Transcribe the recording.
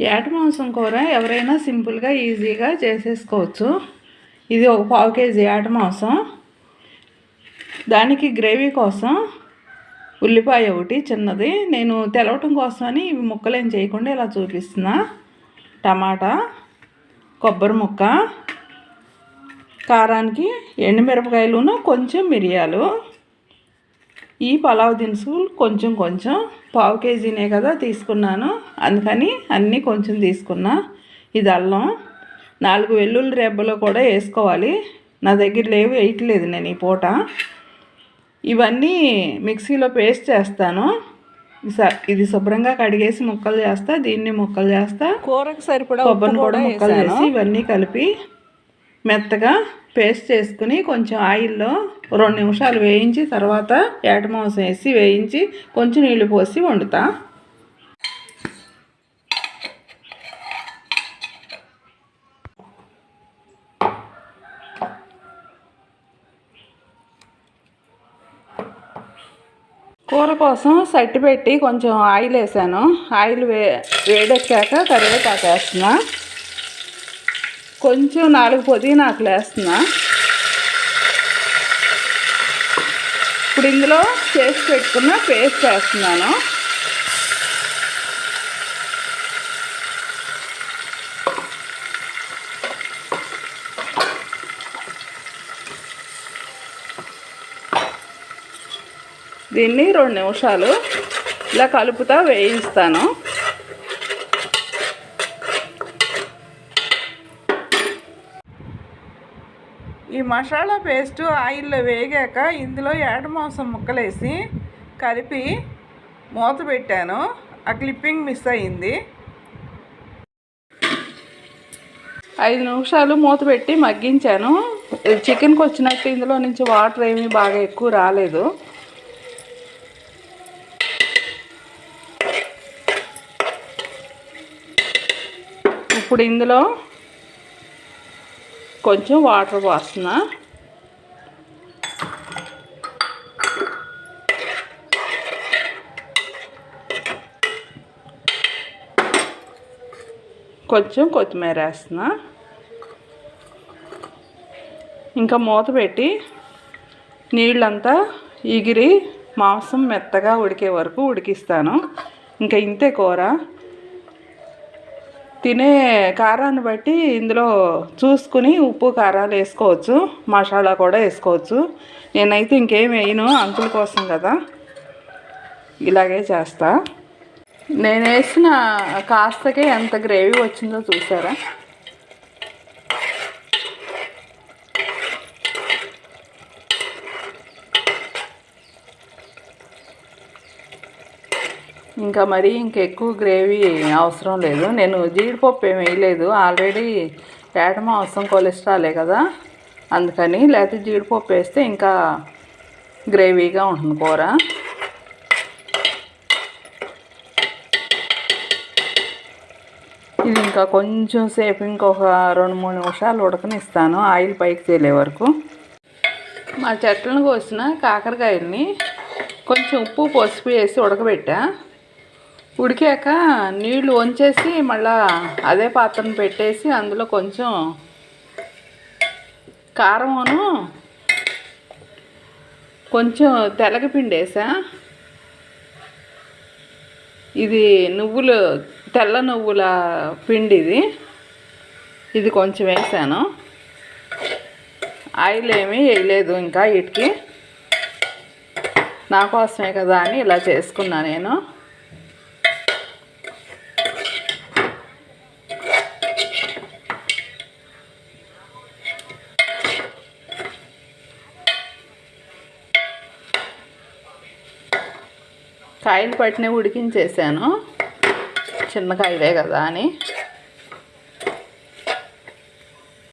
ఏట మాంసం కూర ఎవరైనా సింపుల్గా ఈజీగా చేసేసుకోవచ్చు. ఇది ఒక పావు కేజీ ఏట మాంసం. దానికి గ్రేవీ కోసం ఉల్లిపాయ ఒకటి చిన్నది. నేను తెలవటం కోసమని ఇవి ముక్కలేం చేయకుండా ఇలా చూపిస్తున్నా. టమాటా కొబ్బరి ముక్క కారానికి ఎండుమిరపకాయలును కొంచెం మిరియాలు. ఈ పలావ్ దినుసులు కొంచెం కొంచెం పావు కేజీనే కదా తీసుకున్నాను. అందుకని అన్నీ కొంచెం తీసుకున్నా. ఇది అల్లం. నాలుగు వెల్లుల్లి రెబ్బలు కూడా వేసుకోవాలి. నా దగ్గర లేవు వేయట్లేదు నేను ఈ పూట. ఇవన్నీ మిక్సీలో పేస్ట్ చేస్తాను. ఇది శుభ్రంగా కడిగేసి ముక్కలు చేస్తా దీన్ని ముక్కలు చేస్తా. కూరకు సరిపడా కొబ్బరిని కూడా ముక్కలు చేసి ఇవన్నీ కలిపి మెత్తగా పేస్ట్ చేసుకుని కొంచెం ఆయిల్లో రెండు నిమిషాలు వేయించి తర్వాత ఏటమాంసం వేసి వేయించి కొంచెం నీళ్ళు పోసి వండుతా. కూర కోసం సట్టి పెట్టి కొంచెం ఆయిల్ వేసాను. ఆయిల్ వే వేడెక్కాక కరివేపాకు వేస్తున్నా. కొంచెం నాలుగు పుదీనాకులు వేస్తున్నా ఇప్పుడు ఇందులో చేసి పెట్టుకున్న పేస్ట్ వేస్తున్నాను. దీన్ని రెండు నిమిషాలు ఇలా కలుపుతా వేయిస్తాను. ఈ మసాలా పేస్టు ఆయిల్లో వేగాక ఇందులో ఏట మాంసం ముక్కలేసి కలిపి మూత పెట్టాను. ఆ క్లిప్పింగ్ మిస్ అయింది. ఐదు నిమిషాలు మూత పెట్టి మగ్గించాను. చికెన్కి వచ్చినట్టు ఇందులో నుంచి వాటర్ ఏమీ బాగా ఎక్కువ రాలేదు. ఇప్పుడు ఇందులో కొంచెం వాటర్ పోస్తున్నా. కొంచెం కొత్తిమీర వేస్తున్నా. ఇంకా మూత పెట్టి నీళ్ళంతా ఎగిరి మాంసం మెత్తగా ఉడికే వరకు ఉడికిస్తాను. ఇంకా ఇంతే కూర. తినే కారాన్ని బట్టి ఇందులో చూసుకుని ఉప్పు కారాలు వేసుకోవచ్చు మసాలా కూడా వేసుకోవచ్చు. నేనైతే ఇంకేం వేయను అంకుల కోసం కదా. ఇలాగే చేస్తా. నేను వేసిన కాస్తకే ఎంత గ్రేవీ వచ్చిందో చూసారా? ఇంకా మరి ఇంకెక్కువ గ్రేవీ అవసరం లేదు. నేను జీడిపప్పు ఏమి వేయలేదు. ఆల్రెడీ ఏట అవసరం కొలెస్ట్రాలే కదా. అందుకని లేకపోతే జీడిపప్పు వేస్తే ఇంకా గ్రేవీగా ఉంటుంది కూర. ఇది ఇంకా కొంచెం సేపు ఇంకొక రెండు మూడు నిమిషాలు ఉడకనిస్తాను. ఆయిల్ పైకి తేలే వరకు. మా చెట్లను కోసిన కాకరకాయల్ని కొంచెం ఉప్పు పసుపు వేసి ఉడకబెట్టా. ఉడికాక నీళ్ళు వంచేసి మళ్ళా అదే పాత్రను పెట్టేసి అందులో కొంచెం కారమును కొంచెం తెలగపిండి వేసా. ఇది నువ్వులు తెల్ల నువ్వుల పిండి ఇది. ఇది కొంచెం వేసాను. ఆయిల్ ఏమీ వేయలేదు ఇంకా వీటికి నా కోసమే కదా అని ఇలా చేసుకున్నా నేను. కాయలు పట్టిన ఉడికించేసాను. చిన్న కాయలే కదా అని.